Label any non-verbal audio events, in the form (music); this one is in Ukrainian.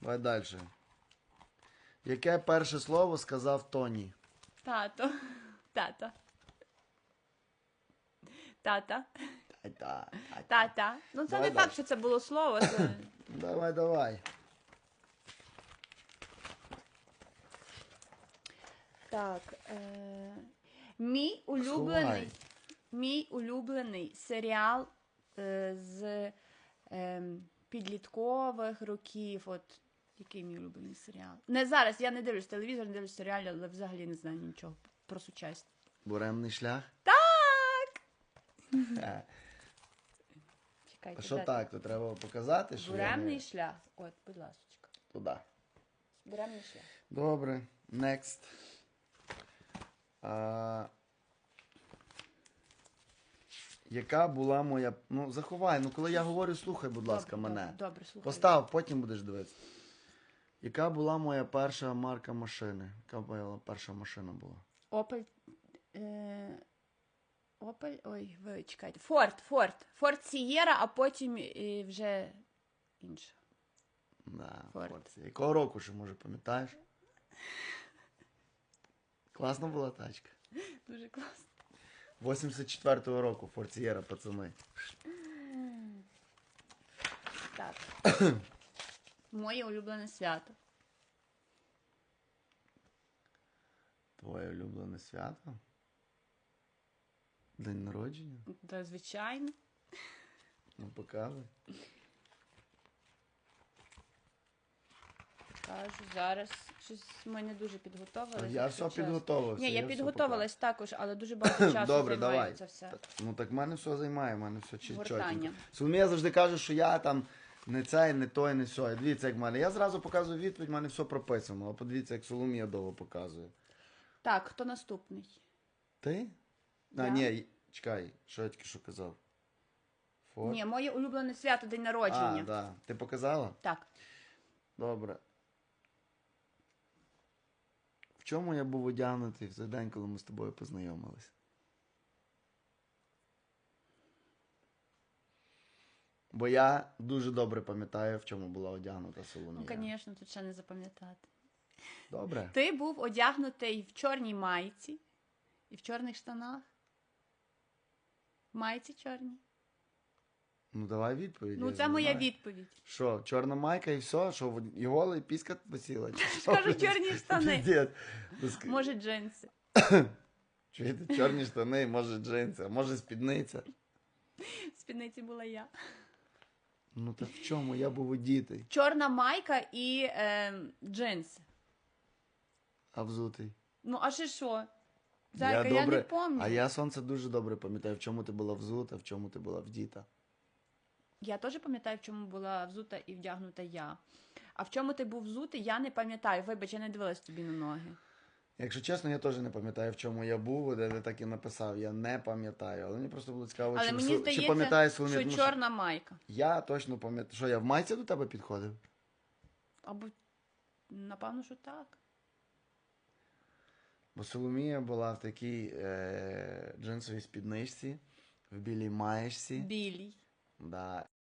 Давай далі. Яке перше слово сказав Тоні? Тато. Тата. Тата. Та-та, та-та. Ну це Давай не далі. факт, що це було слово. Це... (coughs) Давай, давай. Так. Е... Мій улюблений. Сховай. Мій улюблений серіал е, з е, підліткових років. От який мій улюблений серіал? Не зараз, я не дивлюсь телевізор, не дивлюсь серіалі, але взагалі не знаю нічого про сучасність. Буремний шлях. Так! Е, Чекайте. А що так? То треба показати, що я Буремний не... шлях. От, будь ласка. туди. Буремний шлях. Добре. Next. А... Яка була моя. Ну, заховай, ну коли я говорю, слухай, будь ласка, Добре, мене. Добре, добре слухай. Постав, потім будеш дивитися. Яка була моя перша марка машини? Яка моя перша машина була? Опель. Е... Опель. Ой, ви чекайте. Форд, Форд. Форд Сієра, а потім е, вже інша. Да, Форд. Форд. Якого року ще, може, пам'ятаєш? Класна була тачка. Дуже класно. 84-го року Ford Sierra, пацани. Так. (clears throat) (clears throat) Моє улюблене свято. Твоє улюблене свято? День народження? Та, звичайно. Ну, показуй. Кажу, зараз щось ми не дуже підготовилися. Я все підготовився. Ні, я все підготовилась також, але дуже багато (coughs) часу Добре, займає давай. це все. Ну так в мене все займає, в мене все чіт- Гортання. чотенько. Соломія завжди каже, що я там не цей, не той, не сьой. Дивіться, як в мене. Я зразу показую відповідь, в мене все прописано. А подивіться, як Соломія довго показує. Так, хто наступний? Ти? А, Я. ні, чекай, що я тільки що казав? Форд? Ні, моє улюблене свято день народження. А, да. Ти показала? Так. Добре. В чому я був одягнутий в той день, коли ми з тобою познайомились? Бо я дуже добре пам'ятаю, в чому була одягнута Соломія. Ну, звісно, тут ще не запам'ятати. Добре. Ти був одягнутий в чорній майці і в чорних штанах. Майці чорні. Ну давай відповідь. Ну, я це ж моя знаю. відповідь. Що, чорна майка і все? Що, в- і голий піска висіла? Чи що? Кажу, чорні штани. Піздець. Ну, ск- Може, джинси. (coughs) Чуєте, чорні штани, може джинси, а може спідниця. В спідниці була я. Ну так в чому? Я був одітий, Чорна майка і е, джинси. а взутий. Ну, а ще що? Зайка, я, не пам'ятаю. А я сонце дуже добре пам'ятаю, в чому ти була взута, в чому ти була вдіта. Я теж пам'ятаю, в чому була взута і вдягнута я. А в чому ти був взутий, я не пам'ятаю. Вибач, я не дивилась тобі на ноги. Якщо чесно, я теж не пам'ятаю, в чому я був, де ти так і написав. Я не пам'ятаю. Але мені просто було цікаво, Але чи, мені здається, чи пам'ятає Соломія. що тому чорна майка. Я точно пам'ятаю. Що я в майці до тебе підходив? Або, напевно, що так. Бо Соломія була в такій е- джинсовій спідничці, в білій маєчці. Білій. Да.